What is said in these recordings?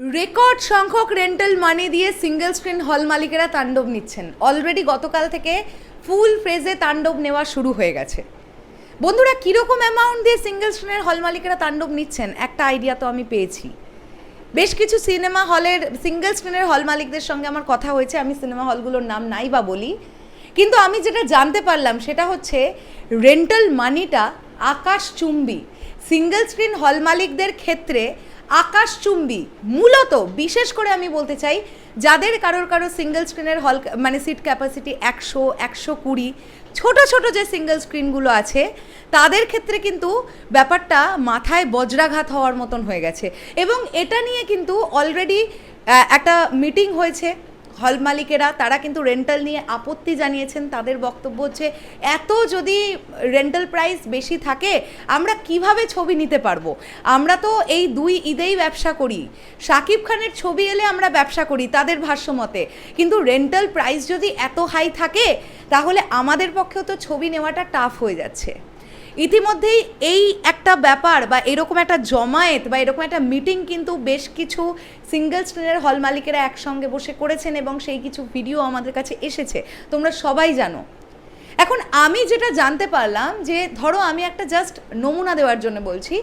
Record সংখ্যক rental মানি দিয়ে single screen হল মালিকেরা তাণ্ডব নিচ্ছেন। অলরেডি গতকাল থেকে ফুল ফ্রেজে তাণ্ডব নেওয়া শুরু হয়ে গেছে। বন্ধুরা, কীরকম অ্যামাউন্ট দিয়ে সিঙ্গেল স্ক্রিনের হল মালিকেরা তাণ্ডব নিচ্ছেন? একটা আইডিয়া তো আমি পেয়েছি। বেশ কিছু সিনেমা হলের সিঙ্গেল স্ক্রিনের হল মালিকদের সঙ্গে আমার কথা হয়েছে, আমি সিনেমা হলগুলোর নাম নাই বা বলি। কিন্তু আমি যেটা জানতে পারলাম, সেটা হচ্ছে রেন্টাল মানিটা আকাশচুম্বী সিঙ্গেল স্ক্রিন হল মালিকদের ক্ষেত্রে আকাশচুম্বী। মূলত, বিশেষ করে আমি বলতে চাই, যাদের কারোর কারও সিঙ্গেল স্ক্রিনের হল মানে সিট ক্যাপাসিটি একশো একশো কুড়ি, ছোট, ছোটো যে সিঙ্গেল স্ক্রিনগুলো আছে, তাদের ক্ষেত্রে কিন্তু ব্যাপারটা মাথায় বজ্রাঘাত হওয়ার মতন হয়ে গেছে। এবং এটা নিয়ে কিন্তু অলরেডি একটা মিটিং হয়েছে। হল মালিকেরা, তারা কিন্তু রেন্টাল নিয়ে আপত্তি জানিয়েছেন। তাদের বক্তব্য হচ্ছে, এত যদি রেন্টাল প্রাইস বেশি থাকে, আমরা কীভাবে ছবি নিতে পারব? আমরা তো এই দুই ঈদেই ব্যবসা করি। শাকিব খানের ছবি এলে আমরা ব্যবসা করি তাদের ভাষ্যমতে কিন্তু রেন্টাল প্রাইস যদি এত হাই থাকে, তাহলে আমাদের পক্ষেও তো ছবি নেওয়াটা টাফ হয়ে যাচ্ছে। ইতিমধ্যেই এই একটা ব্যাপার বা এরকম একটা জমায়েত বা এরকম একটা মিটিং কিন্তু বেশ কিছু সিঙ্গেল স্ক্রিনের হল মালিকেরা একসঙ্গে বসে করেছেন এবং সেই কিছু ভিডিও আমাদের কাছে এসেছে। তোমরা সবাই জানো। এখন আমি যেটা জানতে পারলাম যে, ধরো আমি একটা জাস্ট নমুনা দেওয়ার জন্য বলছি,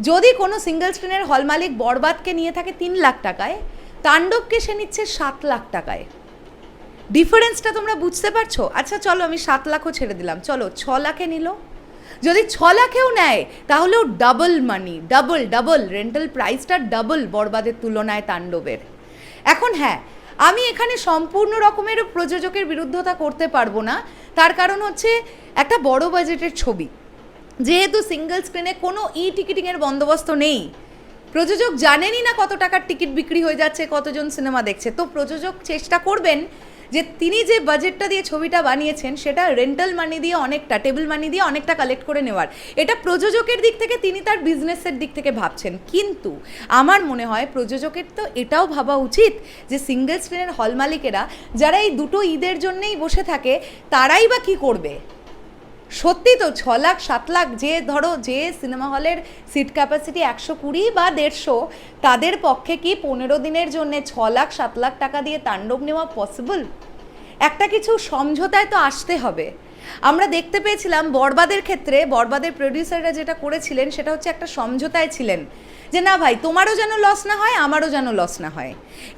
যদি কোনো সিঙ্গেল স্ক্রিনের হল মালিক বরবাদকে নিয়ে থাকে তিন লাখ টাকায়, তাণ্ডবকে সে নিচ্ছে সাত লাখ টাকায়। ডিফারেন্সটা তোমরা বুঝতে পারছ? আচ্ছা চলো আমি সাত লাখও ছেড়ে দিলাম। চলো, ছ লাখে নিল। যদি ছ লাখেও নেয়, তাহলেও double money double double rental প্রাইসটা ডাবল বরবাদের তুলনায় তাণ্ডবের। এখন হ্যাঁ আমি এখানে সম্পূর্ণ রকমের প্রযোজকের বিরুদ্ধতা করতে পারব না। তার কারণ হচ্ছে একটা বড় বাজেটের ছবি। যেহেতু সিঙ্গেল স্ক্রিনে কোনো ই টিকিটিংয়ের বন্দোবস্ত নেই। প্রযোজক জানেনই না কত টাকার টিকিট বিক্রি হয়ে যাচ্ছে, কতজন সিনেমা দেখছে। তো প্রযোজক চেষ্টা করবেন যে তিনি যে বাজেটটা দিয়ে ছবিটা বানিয়েছেন, সেটা রেন্টাল মানি দিয়ে অনেকটা টেবিল মানি দিয়ে অনেকটা কালেক্ট করে নেওয়ার। এটা প্রযোজকের দিক থেকে তিনি তার বিজনেসের দিক থেকে ভাবছেন। কিন্তু আমার মনে হয় প্রযোজকের তো এটাও ভাবা উচিত যে সিঙ্গেল স্ক্রিনের হল মালিকেরা, যারা এই দুটো ঈদের জন্যেই বসে থাকে, তারাই বা কী করবে? সত্যি তো ছ লাখ, সাত লাখ যে ধরো যে সিনেমা হলের সিট ক্যাপাসিটি একশো কুড়ি বা দেড়শো, তাদের পক্ষে কি পনেরো দিনের জন্য ছ লাখ, সাত লাখ টাকা দিয়ে তাণ্ডব নেওয়া পসিবল একটা কিছু সমঝোতায় তো আসতে হবে। আমরা দেখতে পেয়েছিলাম বরবাদের ক্ষেত্রে বরবাদের প্রডিউসাররা যেটা করেছিলেন সেটা হচ্ছে একটা সমঝোতায় ছিলেন যে, না ভাই, তোমারও যেন লস না হয়, আমারও যেন লস না হয়।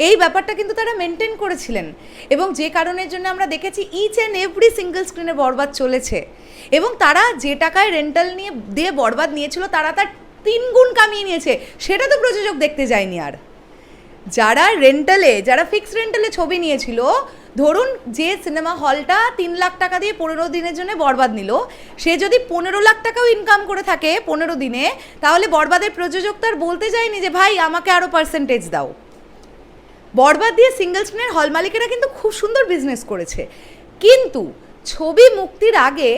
এই ব্যাপারটা কিন্তু তারা মেনটেন করেছিলেন এবং যে কারণের জন্য আমরা দেখেছি ইচ অ্যান্ড এভরি সিঙ্গেল স্ক্রিনে বরবাদ চলেছে এবং তারা যে টাকায় রেন্টাল নিয়ে, দিয়ে বরবাদ নিয়েছিল, তারা তার তিন গুণ কামিয়ে নিয়েছে। সেটা তো প্রযোজক দেখতে যায়নি আর। যারা রেন্টালে যারা ফিক্সড রেন্টালে ছবি নিয়েছিল ধরুন যে সিনেমা হলটা তিন লাখ টাকা দিয়ে পনেরো দিনের জন্য বরবাদ নিল, সে যদি পনেরো লাখ টাকাও ইনকাম করে থাকে পনেরো দিনে, তাহলে বরবাদের প্রযোজক তার বলতে যায়নি যে, ভাই, আমাকে আরও পার্সেন্টেজ দাও। বরবাদ দিয়ে সিঙ্গেল স্ক্রিনের হল মালিকেরা কিন্তু খুব সুন্দর বিজনেস করেছে। কিন্তু ছবি মুক্তির আগে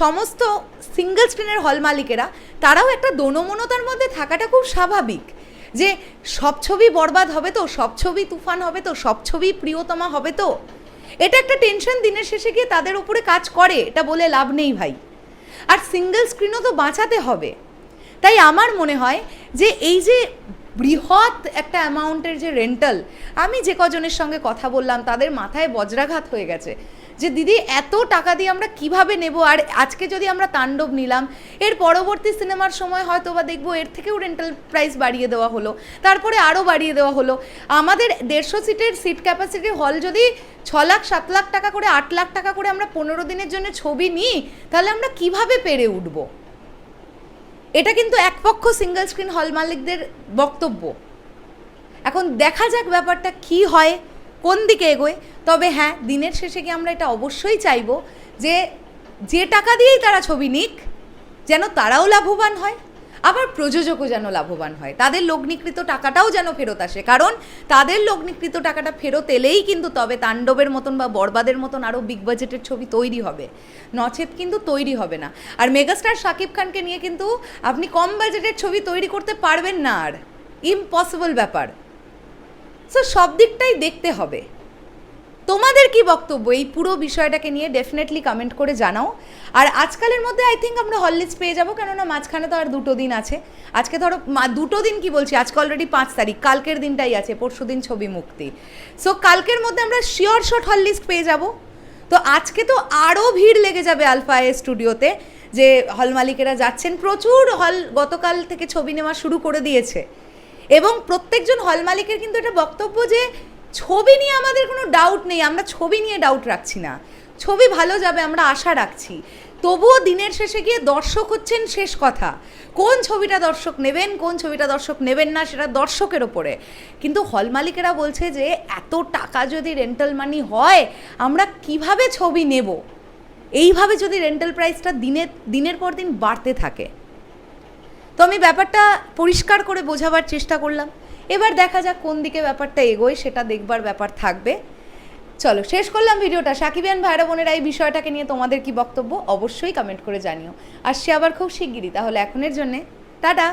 সমস্ত সিঙ্গেল স্ক্রিনের হল মালিকেরা, তারাও একটা দোনমনতার মধ্যে থাকাটা খুব স্বাভাবিক। যে সব ছবি বরবাদ হবে তো, সব ছবি তুফান হবে তো, সব ছবি প্রিয়তমা হবে তো এটা একটা টেনশন দিনের শেষে গিয়ে তাদের উপরে কাজ করে, এটা বলে লাভ নেই ভাই। আর সিঙ্গেল স্ক্রিনও তো বাঁচাতে হবে। তাই আমার মনে হয় যে এই যে বৃহৎ একটা অ্যামাউন্টের যে রেন্টাল আমি যে কজনের সঙ্গে কথা বললাম, তাদের মাথায় বজ্রাঘাত হয়ে গেছে। যে দিদি, এত টাকা দিয়ে আমরা কীভাবে নেব? আর আজকে যদি আমরা তাণ্ডব নিলাম, এর পরবর্তী সিনেমার সময় হয়তো বা দেখব এর থেকেও রেন্টাল প্রাইস বাড়িয়ে দেওয়া হলো, তারপরে আরও বাড়িয়ে দেওয়া হলো। আমাদের দেড়শো সিটের সিট ক্যাপাসিটি হল যদি ছ লাখ, সাত লাখ টাকা করে, আট লাখ টাকা করে আমরা পনেরো দিনের জন্য ছবি নিই, তাহলে আমরা কীভাবে পেরে উঠবো? এটা কিন্তু একপক্ষ সিঙ্গেল স্ক্রিন হল মালিকদের বক্তব্য। এখন দেখা যাক ব্যাপারটা কি হয়, কোন দিকে এগোয়। তবে হ্যাঁ দিনের শেষে কি আমরা এটা অবশ্যই চাইব যে যে টাকা দিয়েই তারা ছবি নিক, যেন তারাও লাভবান হয়। আবার প্রযোজকও যেন লাভবান হয়। তাদের লগ্নিকৃত টাকাটাও যেন ফেরত আসে। কারণ তাদের লগ্নিকৃত টাকাটা ফেরত এলেই কিন্তু তবে তাণ্ডবের মতন বা বরবাদের মতন আরও বিগ বাজেটের ছবি তৈরি হবে। নচেত কিন্তু তৈরি হবে না। আর মেগাস্টার শাকিব খানকে নিয়ে কিন্তু আপনি কম বাজেটের ছবি তৈরি করতে পারবেন না আর। ইম্পসিবল ব্যাপার। সো সব দিকটাই দেখতে হবে। তোমাদের কি বক্তব্য? এই পুরো বিষয়টাকে নিয়ে ডেফিনেটলি কমেন্ট করে জানাও। আর আজকালের মধ্যে আই থিঙ্ক আমরা হললিক্স পেয়ে যাব, কেননা মাঝখানে তো আর দুটো দিন আছে। আজকে ধরো দুটো দিন কি বলছি? আজকে অলরেডি পাঁচ তারিখ, কালকের দিনটাই আছে, পরশু দিন ছবি মুক্তি। সো কালকের মধ্যে আমরা শিওর শট হললিক্স পেয়ে যাব। তো আজকে তো আরও ভিড় লেগে যাবে আলফা এ স্টুডিওতে যে হল মালিকেরা যাচ্ছেন। প্রচুর হল গতকাল থেকে ছবি নেওয়া শুরু করে দিয়েছে। এবং প্রত্যেকজন হল মালিকের কিন্তু এটা বক্তব্য যে ছবি নিয়ে আমাদের কোনো ডাউট নেই, আমরা ছবি নিয়ে ডাউট রাখছি না। ছবি ভালো যাবে, আমরা আশা রাখছি। তবুও দিনের শেষে গিয়ে দর্শক হচ্ছেন শেষ কথা। কোন ছবিটা দর্শক নেবেন, কোন ছবিটা দর্শক নেবেন না, সেটা দর্শকের ওপরে। কিন্তু হল মালিকেরা বলছে যে, এত টাকা যদি রেন্টাল মানি হয়, আমরা কীভাবে ছবি নেব? এইভাবে যদি রেন্টাল প্রাইসটা দিনের দিনের পর দিন বাড়তে থাকে। তো আমি ব্যাপারটা পরিষ্কার করে বোঝাবার চেষ্টা করলাম। এবার দেখা যাক কোন দিকে ব্যাপারটা এগোয়, সেটা দেখবার ব্যাপার থাকবে। চলো, শেষ করলাম ভিডিওটা। সাকিবিয়ান ভাইরা বোনেরা, এই বিষয়টাকে নিয়ে তোমাদের কি বক্তব্য অবশ্যই কমেন্ট করে জানিও। আসছি আবার খুব শিগগিরই, তাহলে এখনের জন্যে। টাটা!